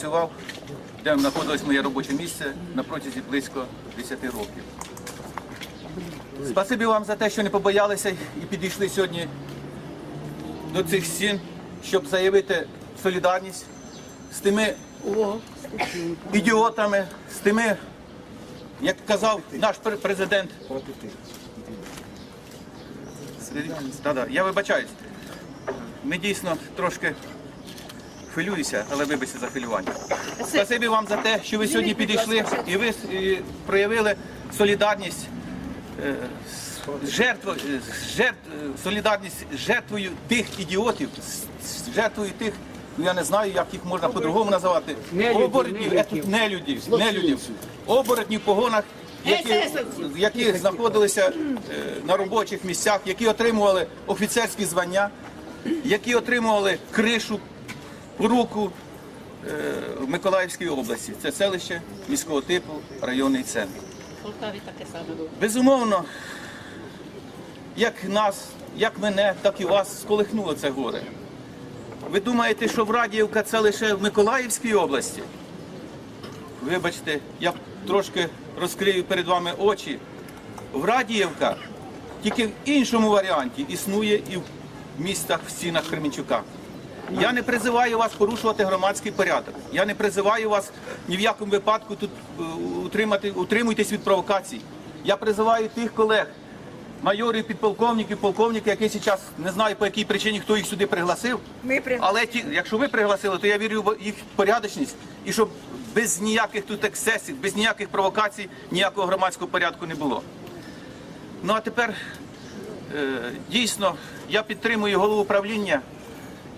Працював, де знаходилось моє робоче місце на протязі близько 10 років. Спасибі вам за те, що не побоялися і підійшли сьогодні до цих стін, щоб заявити солідарність з тими ідіотами, з тими, як казав наш президент. Я вибачаюсь. Ми дійсно трошки хвилююся, але вибачте за хвилювання. Спасибі вам за те, що ви сьогодні підійшли і ви проявили солідарність е, з жертвою, е, жертв, е, солідарність з жертвою тих ідіотів, з- жертвою тих, ну я не знаю, як їх можна по-другому називати. Нелюдів, Оборотнів, тут нелюдів, нелюдів, оборотнів в погонах, які, які знаходилися е, на робочих місцях, які отримували офіцерські звання, які отримували кришу руку е, в Миколаївській області. Це селище міського типу, районний центр. Полтаві таке саме було. Безумовно, як нас, як мене, так і вас сколихнуло це горе. Ви думаєте, що Врадіївка це лише в Миколаївській області? Вибачте, я трошки розкрию перед вами очі. Врадіївка тільки в іншому варіанті існує і в містах в стінах Кременчука. Я не призиваю вас порушувати громадський порядок. Я не призиваю вас ні в якому випадку тут е, утримати, утримуйтесь від провокацій. Я призиваю тих колег, майорів, підполковників, полковників, які зараз не знаю по якій причині хто їх сюди пригласив. Ми пригласили. Але ті, якщо ви пригласили, то я вірю в їх порядочність і щоб без ніяких тут ексцесів, без ніяких провокацій, ніякого громадського порядку не було. Ну а тепер е, дійсно я підтримую голову управління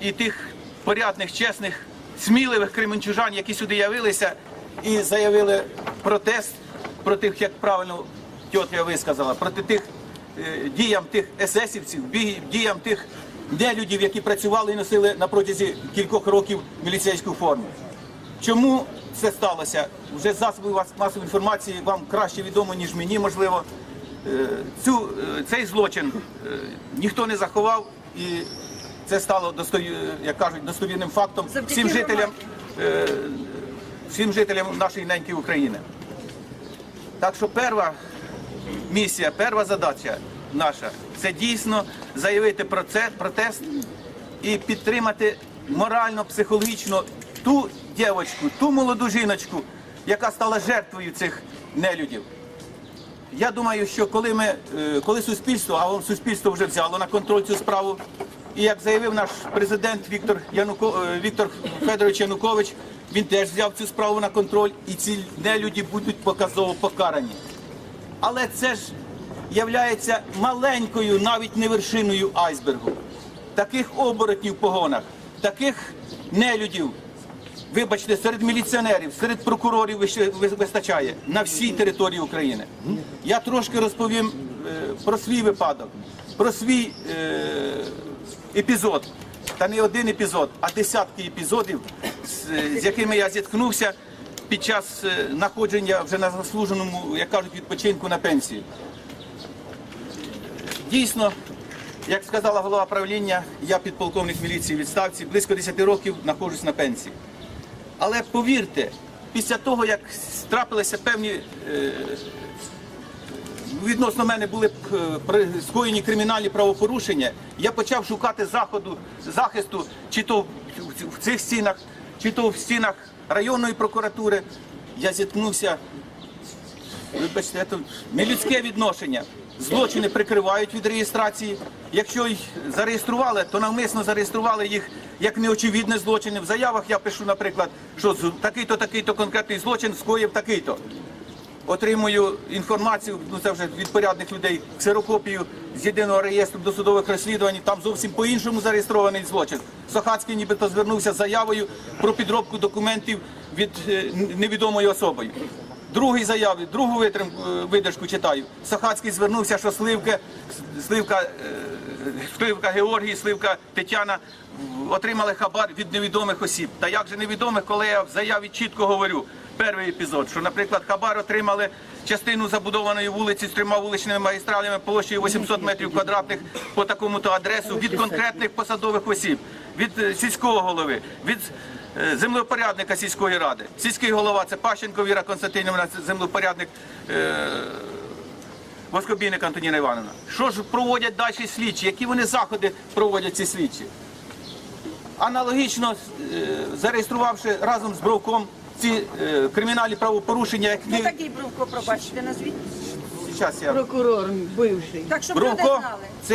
і тих порядних, чесних, сміливих кременчужан, які сюди явилися і заявили протест проти тих, як правильно тьотя висказала, проти тих е, діям тих есесівців, діям тих нелюдів, які працювали і носили на протязі кількох років міліцейську форму. Чому це сталося? Вже засоби масової інформації вам краще відомо, ніж мені, можливо. Е, Цю, е, цей злочин е, ніхто не заховав, і це стало як кажуть, достовірним фактом всім жителям, е, всім жителям нашої неньки України. Так що перша місія, перша задача наша це дійсно заявити про це протест і підтримати морально, психологічно ту дівчинку, ту молоду жіночку, яка стала жертвою цих нелюдів. Я думаю, що коли ми, е, коли суспільство, а суспільство вже взяло на контроль цю справу, і як заявив наш президент Віктор Януко, е, Віктор Федорович Янукович, він теж взяв цю справу на контроль, і ці нелюді будуть показово покарані. Але це ж являється маленькою, навіть не вершиною айсбергу. Таких оборотнів в погонах, таких нелюдів, вибачте, серед міліціонерів, серед прокурорів вистачає на всій території України. Я трошки розповім е, про свій випадок, про свій е, епізод. Та не один епізод, а десятки епізодів, з, якими я зіткнувся під час е, знаходження вже на заслуженому, як кажуть, відпочинку на пенсію. Дійсно, як сказала голова правління, я підполковник міліції відставці, близько 10 років знаходжусь на пенсії. Але повірте, після того, як трапилися певні е, відносно мене були е, скоєні кримінальні правопорушення, я почав шукати заходу захисту, чи то в- цих стінах, чи то в стінах районної прокуратури. Я зіткнувся Вибачте, це нелюдське відношення. Злочини прикривають від реєстрації. Якщо їх зареєстрували, то навмисно зареєстрували їх як неочевидні злочини. В заявах я пишу, наприклад, що такий-то, такий-то конкретний злочин скоїв такий-то. Отримую інформацію, ну це вже від порядних людей, ксерокопію з єдиного реєстру досудових розслідувань. Там зовсім по-іншому зареєстрований злочин. Сохацький нібито звернувся з заявою про підробку документів від е, невідомої особи. Другий заяві, другу витрим, е, видержку читаю. Сахацький звернувся, що Сливка, Сливка, е, Сливка Георгій, Сливка Тетяна отримали хабар від невідомих осіб. Та як же невідомих, коли я в заяві чітко говорю, перший епізод, що, наприклад, хабар отримали частину забудованої вулиці з трьома вуличними магістралями площею 800 метрів квадратних по такому-то адресу від конкретних посадових осіб, від е, сільського голови, від е, землепорядника сільської ради. Сільський голова це Пащенко Віра Константинівна, землепорядник е, Воскобійник Антоніна Івановна. Що ж проводять далі слідчі? Які вони заходи проводять ці слідчі? Аналогічно е, зареєструвавши разом з Бровком ці е, кримінальні правопорушення, як Ну ми такий Бровко, пробачте, назвіть. зараз я Прокурор бивший. Так, щоб люди Бровко знали. це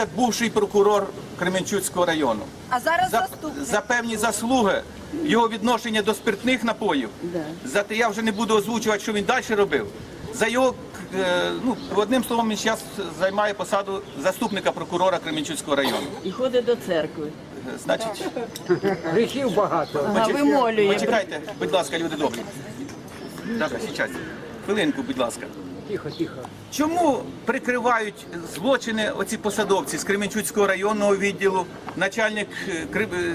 є бувший прокурор Кременчуцького району. А зараз За, заступник. за певні заслуги його відношення до спиртних напоїв. Да. За те я вже не буду озвучувати, що він далі робив. За його е, ну одним словом, він зараз займає посаду заступника прокурора Кременчуцького району. І ходить до церкви. Значить, Гріхів багато. Ага, вимолює. почекайте, будь ласка, люди добрі. Так, зараз. Хвилинку, будь ласка. Тихо, тихо. Чому прикривають злочини оці посадовці з Кременчуцького районного відділу, начальник е, Кри- е,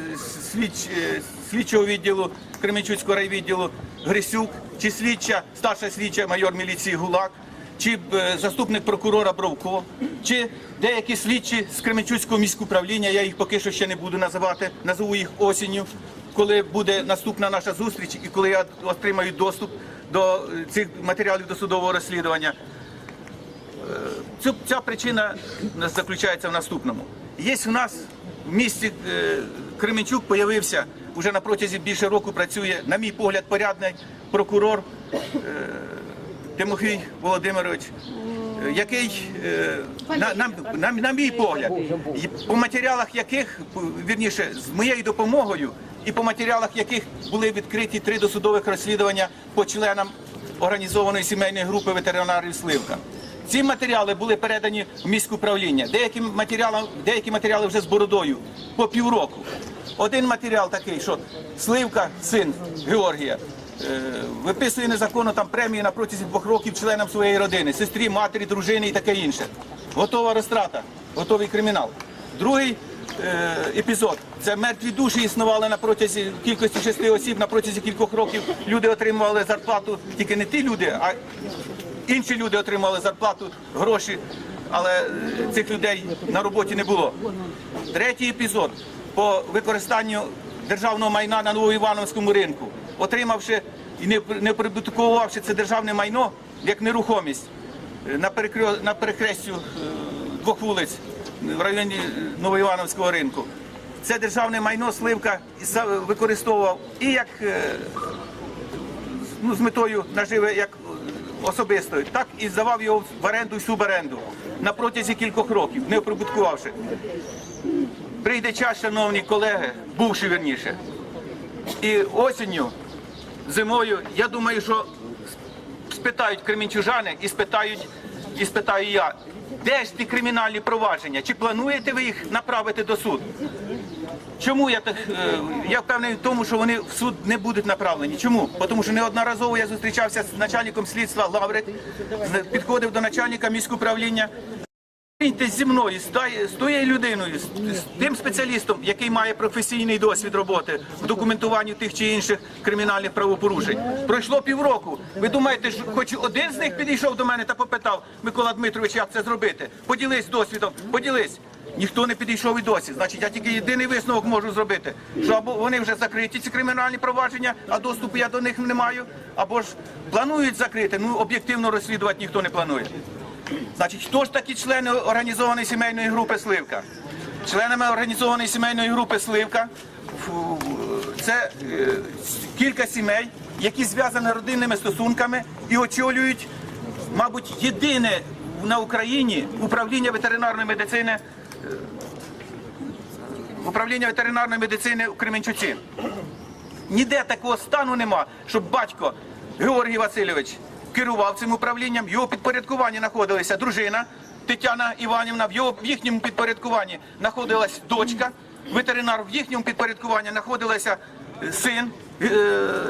слідч, е, слідчого відділу Кременчуцького райвідділу Грисюк, чи слідча, старша слідча майор міліції Гулак, чи е, заступник прокурора Бровко, чи деякі слідчі з Кременчуцького міськуправління, я їх поки що ще не буду називати, назову їх осінню, коли буде наступна наша зустріч і коли я отримаю доступ до е, цих матеріалів досудового розслідування. Ця причина заключається в наступному. Є у нас в місті е, Кременчук появився вже на протязі більше року працює, на мій погляд, порядний прокурор е, Тимофій Володимирович, який е, на, на, на, на мій погляд, по матеріалах яких, вірніше, з моєю допомогою, і по матеріалах яких були відкриті три досудових розслідування по членам організованої сімейної групи ветеринарів Сливка. Ці матеріали були передані в міське управління. Деякі матеріали, деякі матеріали вже з бородою по півроку. Один матеріал такий, що Сливка, син Георгія, виписує незаконно там премії на протязі двох років членам своєї родини, сестрі, матері, дружини і таке інше. Готова розтрата, готовий кримінал. Другий е, епізод це мертві душі існували на протязі кількості шести осіб на протязі кількох років. Люди отримували зарплату, тільки не ті люди, а інші люди отримали зарплату, гроші, але е, цих людей на роботі не було. Третій епізод по використанню державного майна на Новоівановському ринку, отримавши і не, прибутковувавши це державне майно як нерухомість е, на, на перехрестю е, двох вулиць в районі е, Новоівановського ринку. Це державне майно Сливка використовував і як ну, з метою наживи як особистої, так і здавав його в оренду і суборенду на протязі кількох років, не оприбуткувавши. Прийде час, шановні колеги, бувши верніше. І осінню, зимою, я думаю, що спитають кремінчужани і спитають, і спитаю я, де ж ті кримінальні провадження? Чи плануєте ви їх направити до суду? Чому я так е, я впевнений в тому, що вони в суд не будуть направлені? Чому? Тому що неодноразово я зустрічався з начальником слідства Лаврик, підходив до начальника міського управління. Зустріньтесь зі мною, з тією людиною, з тим спеціалістом, який має професійний досвід роботи в документуванні тих чи інших кримінальних правопорушень. Пройшло півроку. Ви думаєте, що хоч один з них підійшов до мене та попитав Микола Дмитрович, як це зробити? Поділись досвідом, поділись. Ніхто не підійшов і досі. Значить, я тільки єдиний висновок можу зробити, що або вони вже закриті ці кримінальні провадження, а доступу я до них не маю, або ж планують закрити. Ну об'єктивно розслідувати ніхто не планує. Значить, хто ж такі члени організованої сімейної групи Сливка? Членами організованої сімейної групи Сливка це е, кілька сімей, які зв'язані родинними стосунками і очолюють, мабуть, єдине на Україні управління ветеринарної медицини. е, Управління ветеринарної медицини у Кременчуці. Ніде такого стану нема, щоб батько Георгій Васильович керував цим управлінням. Його підпорядкуванні знаходилася дружина Тетяна Іванівна. В його їхньому підпорядкуванні знаходилась дочка, ветеринар. В їхньому підпорядкуванні знаходилася е, син е,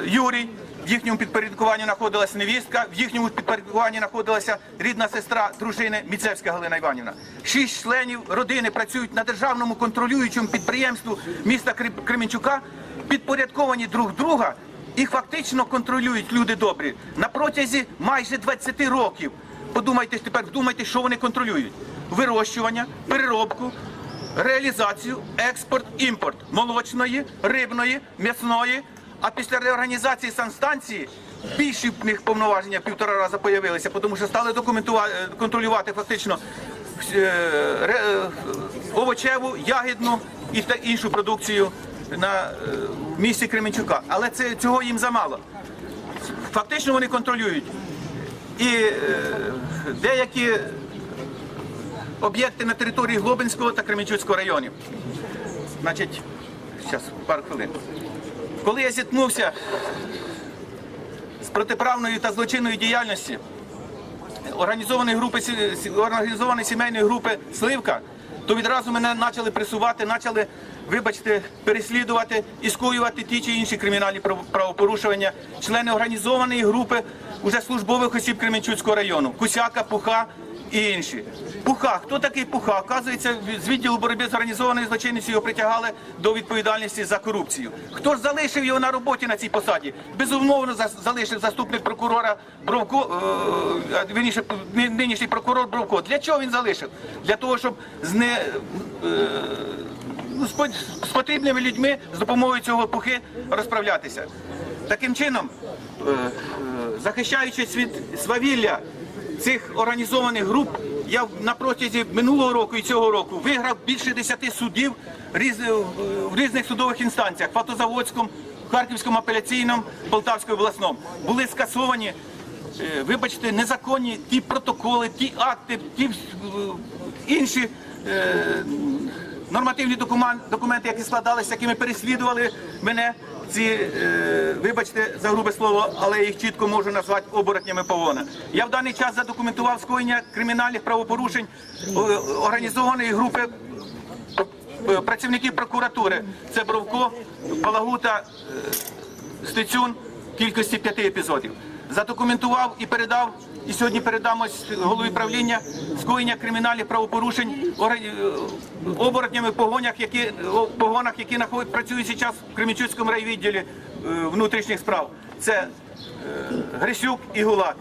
Юрій. В їхньому підпорядкуванні знаходилася невістка, в їхньому підпорядкуванні знаходилася рідна сестра дружини Міцевська Галина Іванівна. Шість членів родини працюють на державному контролюючому підприємству міста Кременчука, підпорядковані друг друга і фактично контролюють люди добрі на протязі майже 20 років. Подумайте тепер, вдумайте, що вони контролюють: вирощування, переробку, реалізацію, експорт, імпорт молочної, рибної, м'ясної. А після реорганізації санстанції більші в них повноваження півтора рази появилися, тому що стали документувати контролювати фактично е, овочеву, ягідну і іншу продукцію на е, в місті Кременчука. Але це цього їм замало. Фактично вони контролюють і е, деякі об'єкти на території Глобинського та Кременчуцького районів. Значить, зараз пару хвилин. Коли я зіткнувся з протиправною та злочинною діяльністю організованої групи організованої сімейної групи Сливка, то відразу мене почали пресувати, почали, вибачте, переслідувати і скоювати ті чи інші кримінальні прав- правопорушення. Члени організованої групи уже службових осіб Кременчуцького району, Кусяка, Пуха і інші. Пуха, хто такий Пуха? Оказується, з відділу боротьби з організованою злочинністю його притягали до відповідальності за корупцію. Хто ж залишив його на роботі на цій посаді? Безумовно, залишив заступник прокурора Бровко, е, а, нинішній прокурор Бровко. Для чого він залишив? Для того, щоб з не е, з потрібними людьми з допомогою цього пухи розправлятися. Таким чином, е, е, захищаючись від свавілля цих організованих груп, я на протязі минулого року і цього року виграв більше 10 судів в різних судових інстанціях Фатозаводському, Харківському апеляційному, Полтавському обласному. Були скасовані е, вибачте, незаконні ті протоколи, ті акти, ті е, інші е, нормативні докумен- документи, які складалися, якими переслідували мене. Ці, е, вибачте за грубе слово, але їх чітко можу назвати оборотнями павона. Я в даний час задокументував скоєння кримінальних правопорушень організованої групи е, працівників прокуратури. Це Бровко, Балагута, е, Стецюн кількості п'яти епізодів. Задокументував і передав, і сьогодні передам ось голові правління скоєння кримінальних правопорушень е, оборотнями в погонях, які погонах, які працюють зараз в Кремічуцькому райвідділі е, внутрішніх справ. Це е, Грисюк і Гулак.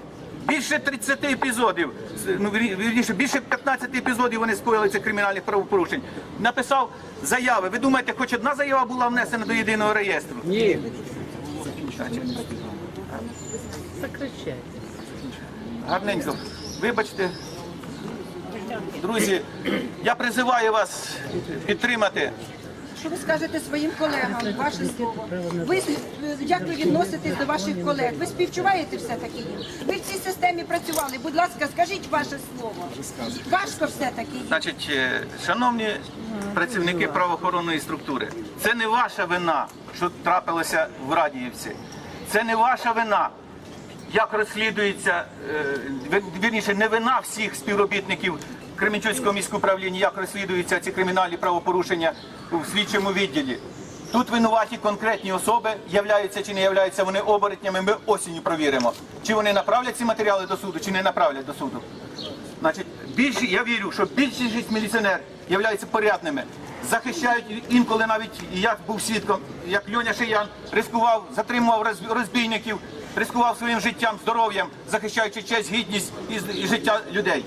Більше 30 епізодів, ну вірніше, більше 15 епізодів вони скоїли цих кримінальних правопорушень. Написав заяви. Ви думаєте, хоч одна заява була внесена до єдиного реєстру? Ні. Сокращайте. Гарненько. Вибачте. Друзі, я призиваю вас підтримати. Що ви скажете своїм колегам? Ваше слово. Ви як ви відноситесь до ваших колег? Ви співчуваєте все таки їм? Ви в цій системі працювали. Будь ласка, скажіть ваше слово. Важко все таки їм. Значить, е, шановні працівники правоохоронної структури, це не ваша вина, що трапилося в Радіївці. Це не ваша вина, як розслідується, е, вірніше, не вина всіх співробітників Кременчуцького міського управління, як розслідуються ці кримінальні правопорушення у слідчому відділі. Тут винуваті конкретні особи, являються чи не являються вони оборотнями, ми осінню провіримо. Чи вони направлять ці матеріали до суду, чи не направлять до суду. Значить, більше я вірю, що більшість міліціонерів являються порядними, захищають інколи навіть і я був свідком, як Льоня Шиян ризикував, затримував роз- розбійників, ризикував своїм життям, здоров'ям, захищаючи честь, гідність і життя людей.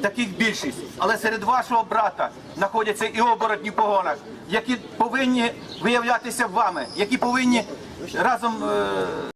Таких більшість. Але серед вашого брата знаходяться і оборотні в погонах, які повинні виявлятися вами, які повинні разом. е,